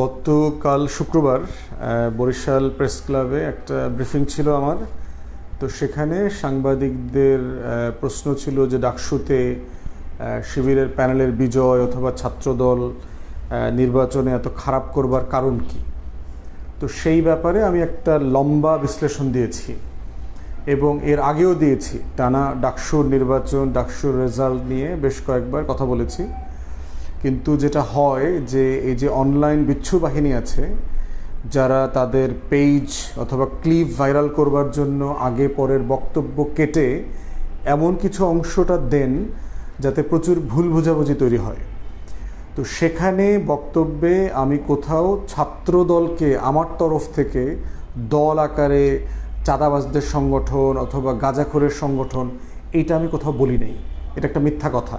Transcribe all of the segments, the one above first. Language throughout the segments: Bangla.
গতকাল শুক্রবার বরিশাল প্রেস ক্লাবে একটা ব্রিফিং ছিল আমার। তো সেখানে সাংবাদিকদের প্রশ্ন ছিল যে ডাকসুতে শিবিরের প্যানেলের বিজয় অথবা ছাত্রদল নির্বাচনে এত খারাপ করবার কারণ কি? তো সেই ব্যাপারে আমি একটা লম্বা বিশ্লেষণ দিয়েছি এবং এর আগেও দিয়েছি। টানা ডাকসুর নির্বাচন, ডাকসুর রেজাল্ট নিয়ে বেশ কয়েকবার কথা বলেছি। কিন্তু যেটা হয় যে এই যে অনলাইন বিচ্ছু বাহিনী আছে, যারা তাদের পেজ অথবা ক্লিপ ভাইরাল করবার জন্য আগে পরের বক্তব্য কেটে এমন কিছু অংশটা দেন যাতে প্রচুর ভুল বোঝাবুঝি তৈরি হয়। তো সেখানে বক্তব্যে আমি কোথাও ছাত্র দলকে আমার তরফ থেকে দল আকারে চাঁদাবাজদের সংগঠন অথবা গাঁজাখোরের সংগঠন এটা আমি কোথাও বলি নাই। এটা একটা মিথ্যা কথা।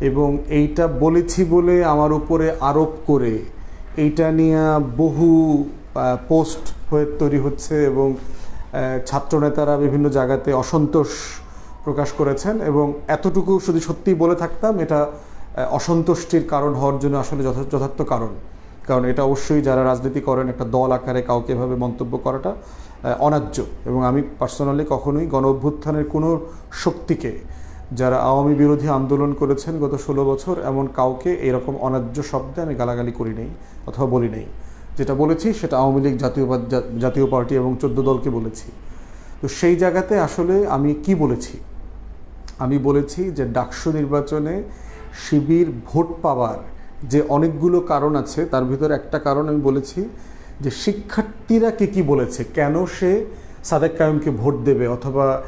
এবং এইটা বলেছি বলে আমার উপরে আরোপ করে এইটা নিয়ে বহু পোস্ট হয়ে তৈরি হচ্ছে এবং ছাত্রনেতারা বিভিন্ন জায়গাতে অসন্তোষ প্রকাশ করেছেন এবং এতটুকু যদি সত্যিই বলে থাকতাম, এটা অসন্তুষ্টির কারণ হওয়ার জন্য আসলে যথা- যথার্থ কারণ। কারণ এটা অবশ্যই যারা রাজনীতি করেন, একটা দল আকারে কাউকে এভাবে মন্তব্য করাটা অন্যায্য এবং আমি পার্সোনালি কখনোই গণ অভ্যুত্থানের কোনো শক্তিকে যারা আওয়ামী বিরোধী আন্দোলন করেছেন গত ষোলো বছর, এমন কাউকে এরকম অন্যায্য শব্দে আমি গালাগালি করি নেই অথবা বলি নেই। যেটা বলেছি সেটা আওয়ামী লীগ জাতীয় জাতীয় পার্টি এবং চোদ্দ দলকে বলেছি। তো সেই জায়গাতে আসলে আমি কি বলেছি? আমি বলেছি যে ডাকসু নির্বাচনে শিবির ভোট পাওয়ার যে অনেকগুলো কারণ আছে, তার ভিতরে একটা কারণ আমি বলেছি যে শিক্ষার্থীরা কে কি বলেছে, কেন সে সাদেক কায়ুমকে ভোট দেবে অথবা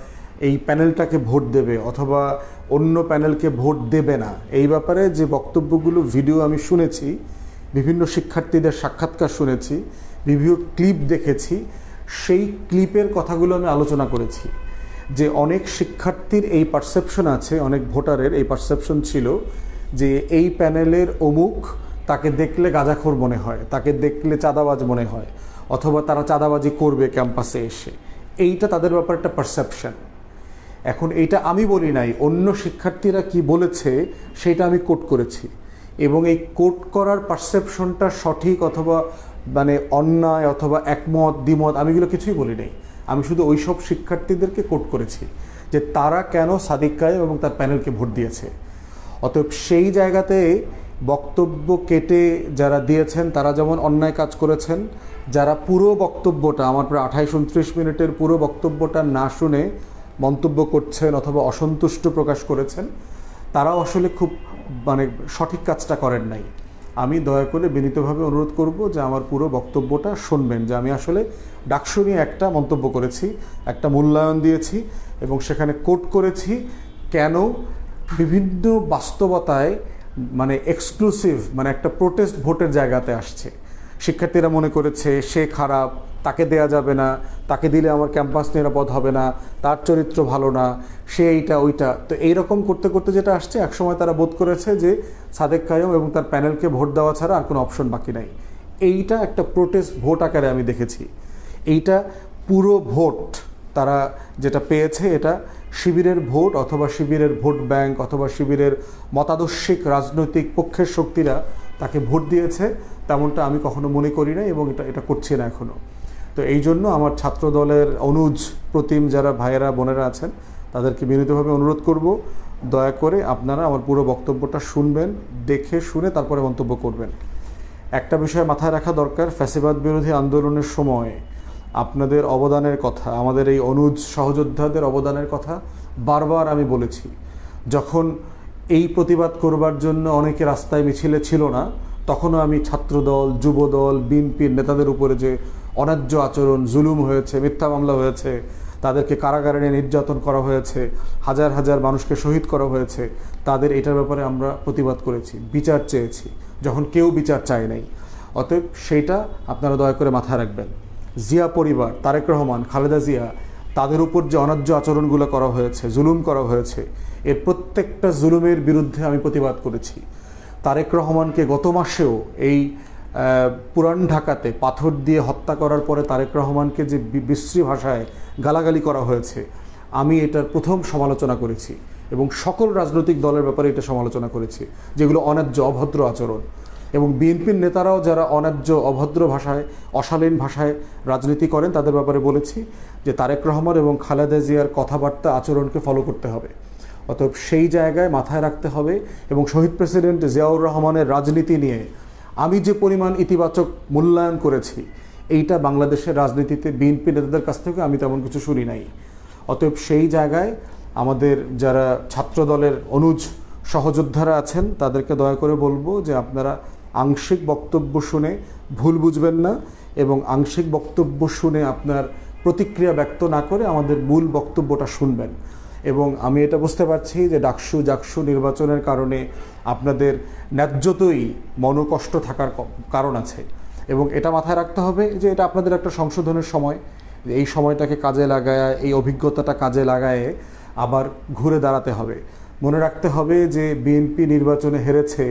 এই প্যানেলটাকে ভোট দেবে অথবা অন্য প্যানেলকে ভোট দেবে না। এই ব্যাপারে যে বক্তব্যগুলো, ভিডিও আমি শুনেছি, বিভিন্ন শিক্ষার্থীদের সাক্ষাৎকার শুনেছি, বিভিন্ন ক্লিপ দেখেছি, সেই ক্লিপের কথাগুলো আমি আলোচনা করেছি। যে অনেক শিক্ষার্থীর এই পারসেপশন আছে, অনেক ভোটারের এই পারসেপশন ছিল যে এই প্যানেলের অমুক তাকে দেখলে গাঁজাখোর মনে হয়, তাকে দেখলে চাঁদাবাজ মনে হয়, অথবা তারা চাঁদাবাজি করবে ক্যাম্পাসে এসে। এইটা তাদের ব্যাপারে একটা পারসেপশন। এখন এইটা আমি বলি নাই, অন্য শিক্ষার্থীরা কি বলেছে সেটা আমি কোট করেছি। এবং এই কোট করার পারসেপশনটা সঠিক অথবা মানে অন্যায় অথবা একমত, দ্বিমত, আমি এগুলো কিছুই বলি নাই। আমি শুধু ওই সব শিক্ষার্থীদেরকে কোট করেছি যে তারা কেন সাদিক কায়েম এবং তার প্যানেলকে ভোট দিয়েছে। অতএব সেই জায়গাতে বক্তব্য কেটে যারা দিয়েছেন, তারা যেমন অন্যায় কাজ করেছেন, যারা পুরো বক্তব্যটা, আমার প্রায় আঠাইশ, উনত্রিশ মিনিটের পুরো বক্তব্যটা না শুনে মন্তব্য করছেন অথবা অসন্তুষ্ট প্রকাশ করেছেন, তারাও আসলে খুব মানে সঠিক কাজটা করেন নাই। আমি দয়া করে বিনীতভাবে অনুরোধ করব যে আমার পুরো বক্তব্যটা শুনবেন, যে আমি আসলে ডাকসু নিয়ে একটা মন্তব্য করেছি, একটা মূল্যায়ন দিয়েছি এবং সেখানে কোট করেছি কেন বিভিন্ন বাস্তবতায় মানে এক্সক্লুসিভ মানে একটা প্রোটেস্ট ভোটের জায়গাতে আসছে। শিক্ষার্থীরা মনে করেছে, সে খারাপ, তাকে দেয়া যাবে না, তাকে দিলে আমার ক্যাম্পাস নিরাপদ হবে না, তার চরিত্র ভালো না, সে এইটা, ওইটা। তো এইরকম করতে করতে যেটা আসছে, একসময় তারা বোধ করেছে যে সাদেক কায়ম এবং তার প্যানেলকে ভোট দেওয়া ছাড়া আর কোনো অপশন বাকি নাই। এইটা একটা প্রোটেস্ট ভোট আকারে আমি দেখেছি। এইটা পুরো ভোট তারা যেটা পেয়েছে, এটা শিবিরের ভোট অথবা শিবিরের ভোট ব্যাংক অথবা শিবিরের মতাদর্শিক রাজনৈতিক পক্ষের শক্তিরা তাকে ভোট দিয়েছে, তেমনটা আমি কখনো মনে করি না এবং এটা এটা করছি না এখনও তো এই জন্য আমার ছাত্র দলের অনুজ, প্রতিম যারা ভাইয়েরা, বোনেরা আছেন, তাদেরকে বিনীতভাবে অনুরোধ করব, দয়া করে আপনারা আমার পুরো বক্তব্যটা শুনবেন, দেখে শুনে তারপরে মন্তব্য করবেন। একটা বিষয় মাথায় রাখা দরকার, ফ্যাসিবাদ বিরোধী আন্দোলনের সময় আপনাদের অবদানের কথা, আমাদের এই অনুজ সহযোদ্ধাদের অবদানের কথা বারবার আমি বলেছি। যখন এই প্রতিবাদ করবার জন্য অনেকে রাস্তায় মিছিলে ছিল না। তখনও আমি ছাত্রদল, যুবদল, বিএনপির নেতাদের উপরে যে অন্যায্য আচরণ, জুলুম হয়েছে, মিথ্যা মামলা হয়েছে, তাদেরকে কারাগারে নিয়ে নির্যাতন করা হয়েছে, হাজার হাজার মানুষকে শহীদ করা হয়েছে, তাদের এটার ব্যাপারে আমরা প্রতিবাদ করেছি, বিচার চেয়েছি, যখন কেউ বিচার চায় নাই। অতএব সেইটা আপনারা দয়া করে মাথায় রাখবেন। জিয়া পরিবার, তারেক রহমান, খালেদা জিয়া তাদের উপর যে অনার্য আচরণগুলো করা হয়েছে, জুলুম করা হয়েছে, এর প্রত্যেকটা জুলুমের বিরুদ্ধে আমি প্রতিবাদ করেছি। তারেক রহমানকে গত মাসেও এই পুরান ঢাকাতে পাথর দিয়ে হত্যা করার পরে তারেক রহমানকে যে বিশ্রী ভাষায় গালাগালি করা হয়েছে, আমি এটার প্রথম সমালোচনা করেছি এবং সকল রাজনৈতিক দলের ব্যাপারে এটা সমালোচনা করেছি, যেগুলো অন্যায্য অভদ্র আচরণ। এবং বিএনপির নেতারাও যারা অন্যায্য অভদ্র ভাষায়, অশালীন ভাষায় রাজনীতি করেন, তাদের ব্যাপারে বলেছি যে তারেক রহমান এবং খালেদা জিয়ার কথাবার্তা আচরণকে ফলো করতে হবে। অতএব সেই জায়গায় মাথায় রাখতে হবে এবং শহীদ প্রেসিডেন্ট জিয়াউর রহমানের রাজনীতি নিয়ে আমি যে পরিমাণ ইতিবাচক মূল্যায়ন করেছি, এইটা বাংলাদেশের রাজনীতিতে বিএনপি নেতাদের কাছ থেকে আমি তেমন কিছু শুনি নাই। অতএব সেই জায়গায় আমাদের যারা ছাত্র দলের অনুজ সহযোদ্ধারা আছেন, তাদেরকে দয়া করে বলব যে আপনারা বক্তব্য শুনে ভুল বুঝবেন না এবং আংশিক বক্তব্য শুনে আপনার প্রতিক্রিয়া ব্যক্ত না করে আমাদের মূল বক্তব্যটা শুনবেন। এবং আমি এটা বুঝতে পারছি যে ডাকসু জাকসু নির্বাচনের কারণে আপনাদের ন্যায্যতই মনোকষ্ট থাকার কারণ আছে। এবং এটা মাথায় রাখতে হবে যে এটা আপনাদের একটা সংশোধনের সময়। এই সময়টাকে কাজে লাগায়, এই অভিজ্ঞতাটা কাজে লাগায় আবার ঘুরে দাঁড়াতে হবে। মনে রাখতে হবে যে বিএনপি নির্বাচনে হেরেছে,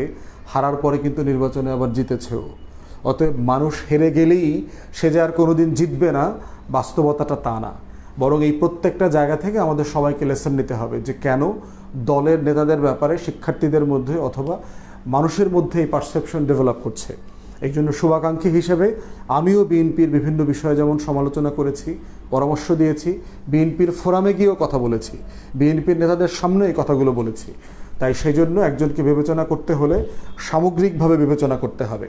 হারার পরে কিন্তু নির্বাচনে আবার জিতেছেও। অতএব মানুষ হেরে গেলেই সে যে আর কোনোদিন জিতবে না, বাস্তবতাটা তা না। বরং এই প্রত্যেকটা জায়গা থেকে আমাদের সবাইকে লেসন নিতে হবে যে কেন দলের নেতাদের ব্যাপারে, শিক্ষার্থীদের মধ্যে অথবা মানুষের মধ্যে এই পারসেপশন ডেভেলপ করছে। এই জন্য শুভাকাঙ্ক্ষী হিসেবে আমিও বিএনপির বিভিন্ন বিষয়ে যেমন সমালোচনা করেছি, পরামর্শ দিয়েছি, বিএনপির ফোরামে গিয়েও কথা বলেছি, বিএনপির নেতাদের সামনে এই কথাগুলো বলেছি। তাই সেই জন্য একজনকে বিবেচনা করতে হলে সামগ্রিকভাবে বিবেচনা করতে হবে।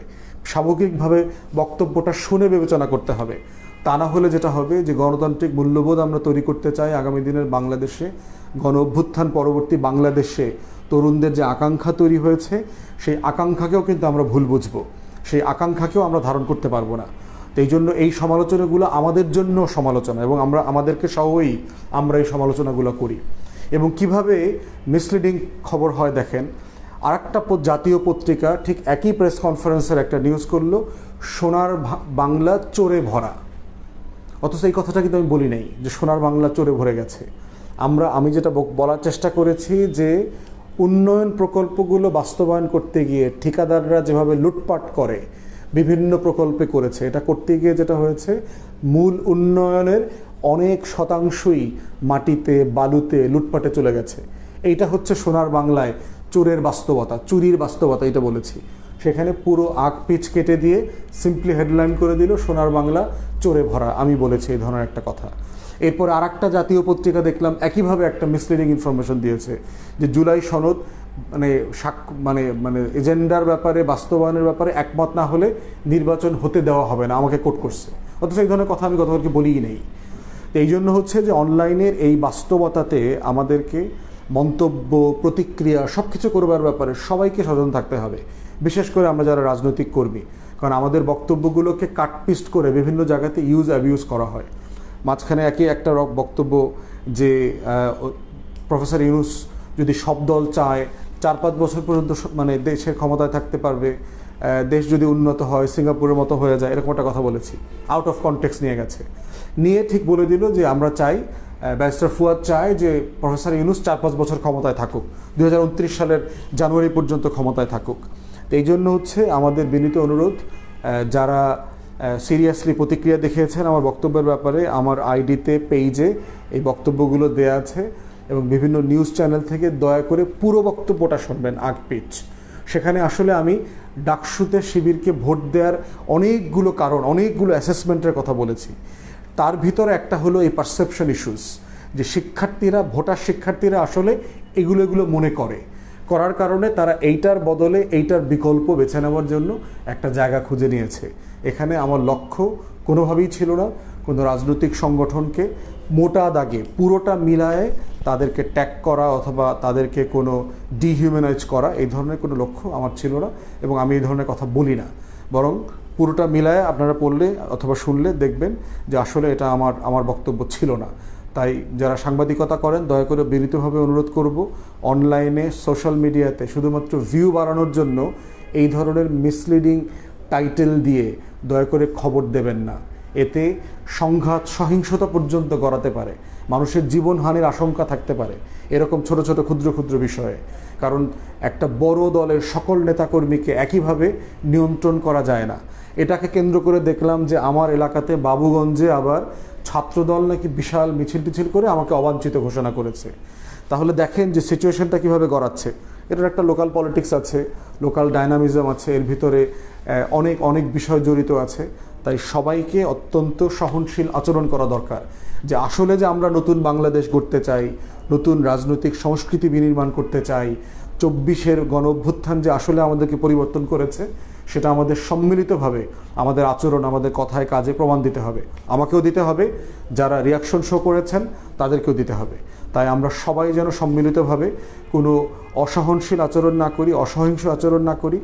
সামগ্রিকভাবে বক্তব্যটা শুনে বিবেচনা করতে হবে। তা না হলে যেটা হবে যে গণতান্ত্রিক মূল্যবোধ আমরা তৈরি করতে চাই আগামী দিনের বাংলাদেশে। গণ অভ্যুত্থান পরবর্তী বাংলাদেশে তরুণদের যে আকাঙ্ক্ষা তৈরি হয়েছে, সেই আকাঙ্ক্ষাকেও কিন্তু আমরা ভুল বুঝব। সেই আকাঙ্ক্ষাকেও আমরা ধারণ করতে পারব না। তো এই জন্য এই সমালোচনাগুলো আমাদের জন্য সমালোচনা এবং আমরা আমাদেরকে সহই আমরা এই সমালোচনাগুলো করি। এবং কীভাবে মিসলিডিং খবর হয় দেখেন, আরেকটা প- জাতীয় পত্রিকা ঠিক একই প্রেস কনফারেন্সের একটা নিউজ করল, সোনার বাংলা চোরে ভরা। অথচ এই কথাটা কিন্তু আমি বলি নাই যে সোনার বাংলা চোরে ভরে গেছে। আমরা, আমি যেটা বলার চেষ্টা করেছি যে উন্নয়ন প্রকল্পগুলো বাস্তবায়ন করতে গিয়ে ঠিকাদাররা যেভাবে লুটপাট করে, বিভিন্ন প্রকল্পে করেছে, এটা করতে গিয়ে যেটা হয়েছে, মূল উন্নয়নের অনেক শতাংশই মাটিতে, বালুতে লুটপাটে চলে গেছে। এইটা হচ্ছে সোনার বাংলায় চোরের বাস্তবতা, চুরির বাস্তবতা এটা বলেছি। সেখানে পুরো আগ পিচ কেটে দিয়ে সিম্পলি হেডলাইন করে দিল, সোনার বাংলা চোরে ভরা, আমি বলেছি এই ধরনের একটা কথা। এরপর আর একটা জাতীয় পত্রিকা দেখলাম, একইভাবে একটা মিসলিডিং ইনফরমেশন দিয়েছে, যে জুলাই সনদ মানে সাক- মানে মানে এজেন্ডার ব্যাপারে, বাস্তবায়নের ব্যাপারে একমত না হলে নির্বাচন হতে দেওয়া হবে না, আমাকে কোট করছে। অথচ এই ধরনের কথা আমি গতকালকে বলিই নেই। তো এই জন্য হচ্ছে যে অনলাইনের এই বাস্তবতাতে আমাদেরকে মন্তব্য, প্রতিক্রিয়া সব কিছু করবার ব্যাপারে সবাইকে সচেতন থাকতে হবে, বিশেষ করে আমরা যারা রাজনৈতিক কর্মী। কারণ আমাদের বক্তব্যগুলোকে কাটপিস্ট করে বিভিন্ন জায়গাতে ইউজ অ্যাবিউজ করা হয়। মাঝখানে একই একটা বক্তব্য যে প্রফেসর ইউনুস যদি সব দল চায়, চার পাঁচ বছর পর্যন্ত মানে দেশের ক্ষমতায় থাকতে পারবে দেশ যদি উন্নত হয়, সিঙ্গাপুরের মতো হয়ে যায়, এরকম একটা কথা বলেছি। আউট অফ কনটেক্স নিয়ে গেছে। নিয়ে ঠিক বলে দিল যে, আমরা চাই ব্যারিস্টার ফুয়াদ চায় যে, প্রফেসর ইউনুস চার পাঁচ বছর ক্ষমতায় থাকুক। দু হাজার উনত্রিশ সালের জানুয়ারি পর্যন্ত ক্ষমতায় থাকুক। তো এই জন্য হচ্ছে আমাদের বিনীত অনুরোধ যারা সিরিয়াসলি প্রতিক্রিয়া দেখিয়েছেন আমার বক্তব্যের ব্যাপারে। আমার আইডিতে পেজে এই বক্তব্যগুলো দেয়া আছে এবং বিভিন্ন নিউজ চ্যানেল থেকে দয়া করে পুরো বক্তব্যটা শুনবেন, আগ পিচ। সেখানে আসলে আমি ডাকসুতে শিবিরকে ভোট দেওয়ার অনেকগুলো কারণ, অনেকগুলো অ্যাসেসমেন্টের কথা বলেছি। তার ভিতরে একটা হলো এই পারসেপশন ইস্যুস যে শিক্ষার্থীরা, ভোটার শিক্ষার্থীরা আসলে এগুলো এগুলো মনে করে। করার কারণে তারা এইটার বদলে এইটার বিকল্প বেছে নেওয়ার জন্য একটা জায়গা খুঁজে নিয়েছে। এখানে আমার লক্ষ্য কোনোভাবেই ছিল না। কোনো রাজনৈতিক সংগঠনকে মোটা দাগে, পুরোটা মিলায়ে তাদেরকে ট্যাগ করা অথবা তাদেরকে কোনো ডিহিউম্যানাইজ করা, এই ধরনের কোনো লক্ষ্য আমার ছিল না এবং আমি এই ধরনের কথা বলি না। বরং পুরোটা মিলায়ে আপনারা পড়লে অথবা শুনলে দেখবেন যে আসলে এটা আমার আমার বক্তব্য ছিল না। তাই যারা সাংবাদিকতা করেন, দয়া করে বিনীতভাবে অনুরোধ করব, অনলাইনে, সোশ্যাল মিডিয়াতে শুধুমাত্র ভিউ বাড়ানোর জন্য এই ধরনের মিসলিডিং টাইটেল দিয়ে দয়া করে খবর দেবেন না। এতে সংঘাত, সহিংসতা পর্যন্ত গড়াতে পারে। মানুষের জীবনহানির আশঙ্কা থাকতে পারে। এরকম ছোট ছোট, ক্ষুদ্র ক্ষুদ্র বিষয়ে। কারণ একটা বড় দলের সকল নেতাকর্মীকে একইভাবে নিয়ন্ত্রণ করা যায় না। এটাকে কেন্দ্র করে দেখলাম যে আমার এলাকাতে বাবুগঞ্জে আবার ছাত্রদল নাকি বিশাল মিছিল টিছিল করে আমাকে অবাঞ্ছিত ঘোষণা করেছে। তাহলে দেখেন যে সিচুয়েশনটা কীভাবে গড়াচ্ছে। এটার একটা লোকাল পলিটিক্স আছে লোকাল ডায়নামিজম আছে, এর ভিতরে অনেক অনেক বিষয় জড়িত আছে। তাই সবাইকে অত্যন্ত সহনশীল আচরণ করা দরকার। যে আসলে যে আমরা নতুন বাংলাদেশ গড়তে চাই, নতুন রাজনৈতিক সংস্কৃতি বিনির্মাণ করতে চাই, চব্বিশের গণ অভ্যুত্থান যে আসলে আমাদেরকে পরিবর্তন করেছে সেটা আমাদের সম্মিলিতভাবে আমাদের আচরণ, আমাদের কথায়, কাজে প্রমাণ দিতে হবে। আমাকেও দিতে হবে, যারা রিয়াকশন শো করেছেন, তাদেরকেও দিতে হবে। তাই আমরা সবাই যেন সম্মিলিতভাবে কোনো অসহনশীল আচরণ না করি, অসহিংস আচরণ না করি।